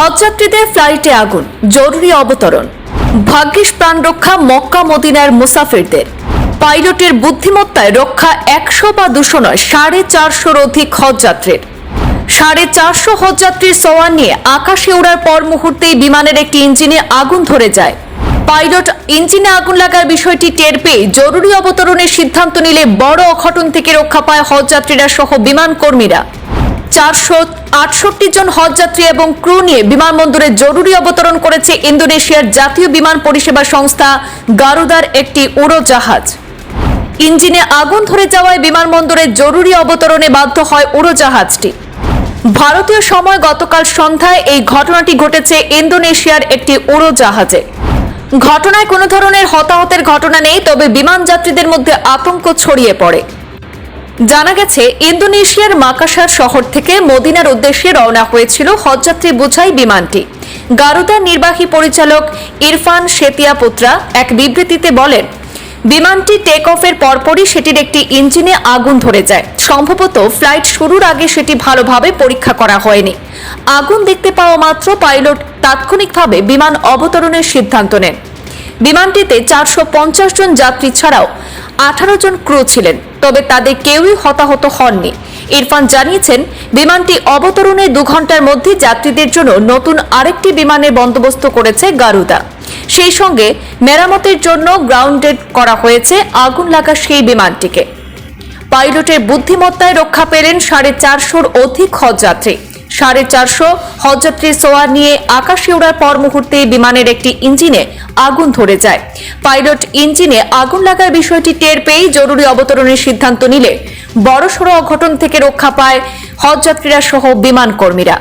হজযাত্রীদের ফ্লাইটে আগুন, জরুরি অবতরণ। ভাগ্যিস প্রাণ রক্ষা মক্কা মদিনার মুসাফিরদের। পাইলটের বুদ্ধিমত্তায় রক্ষা একশো বা দুশো নয়, সাড়ে চারশোর অধিক হজযাত্রীর। সাড়ে চারশো হজযাত্রীর সোয়ান নিয়ে আকাশে ওড়ার পর মুহূর্তেই বিমানের একটি ইঞ্জিনে আগুন ধরে যায়। পাইলট ইঞ্জিনে আগুন লাগার বিষয়টি টের পেয়ে জরুরি অবতরণের সিদ্ধান্ত নিলে বড় অঘটন থেকে রক্ষা পায় হজযাত্রীরা সহ বিমান কর্মীরা। চারশো আটষট্টি জন হজযাত্রী এবং ক্রু নিয়ে বিমানবন্দরে জরুরি অবতরণ করেছে ইন্দোনেশিয়ার জাতীয় বিমান পরিষেবা সংস্থা গারুদার একটি উড়োজাহাজ। ইঞ্জিনে আগুন ধরে যাওয়ায় বিমানবন্দরে জরুরি অবতরণে বাধ্য হয় উড়োজাহাজটি। ভারতীয় সময় গতকাল সন্ধ্যায় এই ঘটনাটি ঘটেছে ইন্দোনেশিয়ার একটি উড়োজাহাজে। ঘটনায় কোনো ধরনের হতাহতের ঘটনা নেই, তবে বিমান যাত্রীদের মধ্যে আতঙ্ক ছড়িয়ে পড়ে। জানা গেছে, ইন্দোনেশিয়ার মাকাসার শহর থেকে মদিনার উদ্দেশ্যে রওনা হয়েছিল হজযাত্রী বোঝাই বিমানটি। গারুদার নির্বাহী পরিচালক ইরফান শেতিয়া পুত্রা এক বিবৃতিতে বলেন, বিমানটি টেক অফের পরপরই সেটির একটি ইঞ্জিনে আগুন ধরে যায়। সম্ভবত ফ্লাইট শুরুর আগে সেটি ভালোভাবে পরীক্ষা করা হয়নি। আগুন দেখতে পাওয়া মাত্র পাইলট তাৎক্ষণিকভাবে বিমান অবতরণের সিদ্ধান্ত নেন। বিমানটিতে চারশো পঞ্চাশ জন যাত্রী ছাড়াও আঠারো জন ক্রু ছিলেন। তবে তাদের কেউই হতাহত হননি। ইরফান জানিয়েছেন, বিমানটি অবতরণে দু ঘণ্টার মধ্যে যাত্রীদের জন্য নতুন আরেকটি বিমানের বন্দোবস্ত করেছে গারুদা। সেই সঙ্গে মেরামতের জন্য গ্রাউন্ডেড করা হয়েছে আগুন লাগা সেই বিমানটিকে। পাইলটের বুদ্ধিমত্তায় রক্ষা পেলেন সাড়ে চারশোর অধিক হজযাত্রী। সাড়ে চারশো হজযাত্রী সোয়ার নিয়ে আকাশে ওড়ার পর মুহূর্তে বিমানের একটি ইঞ্জিনে আগুন ধরে যায়। পাইলট ইঞ্জিনে আগুন লাগার বিষয়টি টের পেয়েই জরুরি অবতরণের সিদ্ধান্ত নিলে বড়সড় অঘটন থেকে রক্ষা পায় হজযাত্রীরা সহ বিমান কর্মীরা।